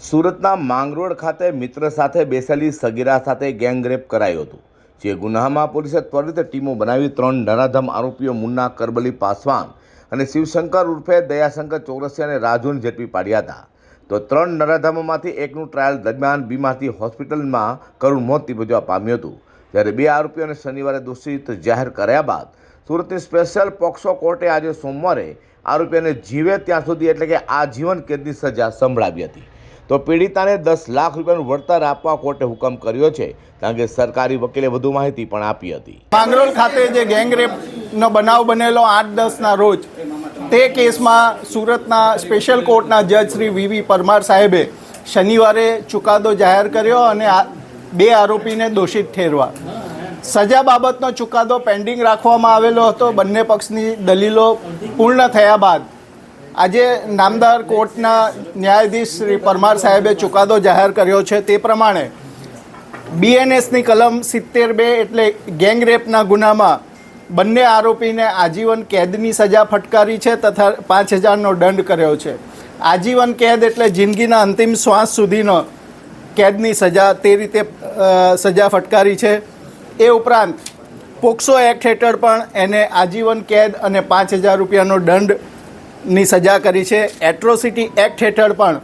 સુરતના માંગરોળ ખાતે મિત્ર સાથે બેસેલી સગીરા સાથે ગેંગરેપ કરાયું હતું, જે ગુનામાં પોલીસે ત્વરિત ટીમો બનાવી ત્રણ નરાધમ આરોપીઓ મુન્ના કરબલી પાસવાન અને શિવશંકર ઉર્ફે દયાશંકર ચોરસિયાને રાજુને ઝડપી પાડ્યા હતા. તો ત્રણ નરાધમોમાંથી એકનું ટ્રાયલ દરમિયાન બીમારથી હોસ્પિટલમાં કરુણ મોત નિપજવા પામ્યું હતું. જ્યારે બે આરોપીઓને શનિવારે દોષિત જાહેર કર્યા બાદ સુરતની સ્પેશિયલ પોક્સો કોર્ટે આજે સોમવારે આરોપીઓને જીવે ત્યાં સુધી એટલે કે આજીવન કેદની સજા સંભળાવી હતી. તો પીડિતાને દસ લાખ રૂપિયાનું વળતર આપવા કોર્ટે હુકમ કર્યો છે, કારણ કે સરકારી વકીલે વધુ માહિતી પણ આપી હતી. માંગરોળ ખાતે જે ગેંગરેપનો બનાવ બનેલો આઠ દસના રોજ, તે કેસમાં સુરતના સ્પેશિયલ કોર્ટના જજ શ્રી વીવી પરમાર સાહેબે શનિવારે ચુકાદો જાહેર કર્યો અને બે આરોપીને દોષિત ઠેરવા. સજા બાબતનો ચુકાદો પેન્ડિંગ રાખવામાં આવેલો હતો. બંને પક્ષની દલીલો પૂર્ણ થયા બાદ આજે નામદાર કોર્ટના ન્યાયાધીશ શ્રી પરમાર સાહેબે ચુકાદો જાહેર કર્યો છે. તે પ્રમાણે બીએનએસની કલમ સિત્તેર બે એટલે ગેંગરેપના ગુનામાં બંને આરોપીને આજીવન કેદની સજા ફટકારી છે તથા પાંચ હજારનો દંડ કર્યો છે. આજીવન કેદ એટલે જિંદગીના અંતિમ શ્વાસ સુધીનો કેદની સજા તે રીતે સજા ફટકારી છે. એ ઉપરાંત પોક્સો એક્ટ હેઠળ પણ એને આજીવન કેદ અને પાંચ હજાર રૂપિયાનો દંડની સજા કરી છે. એટ્રોસિટી એક્ટ હેઠળ પણ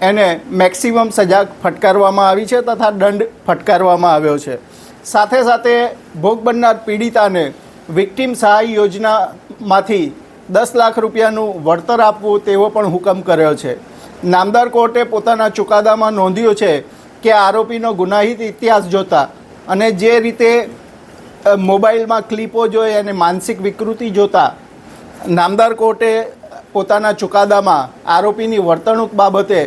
એને મેક્સિમમ સજા ફટકારવામાં આવી છે તથા દંડ ફટકારવામાં આવ્યો છે. સાથે સાથે ભોગ બનનાર પીડિતાને વિક્ટીમ સહાય યોજનામાંથી દસ લાખ રૂપિયાનું વળતર આપવું તેવો પણ હુકમ કર્યો છે. નામદાર કોર્ટે પોતાના ચુકાદામાં નોંધ્યું છે કે આરોપીનો ગુનાહિત ઇતિહાસ જોતા અને જે રીતે મોબાઈલમાં ક્લિપો જોઈ અને માનસિક વિકૃતિ જોતા, નામદાર કોર્ટે પોતાના ચુકાદામાં આરોપીની વર્તણૂક બાબતે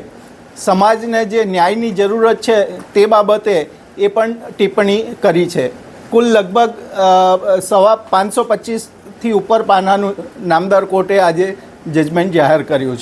સમાજને જે ન્યાયની જરૂરત છે તે બાબતે એ પણ ટિપ્પણી કરી છે. કુલ લગભગ સવા પાંચસો પચીસથી ઉપર પાનાનું નામદાર કોર્ટે આજે જજમેન્ટ જાહેર કર્યું છે.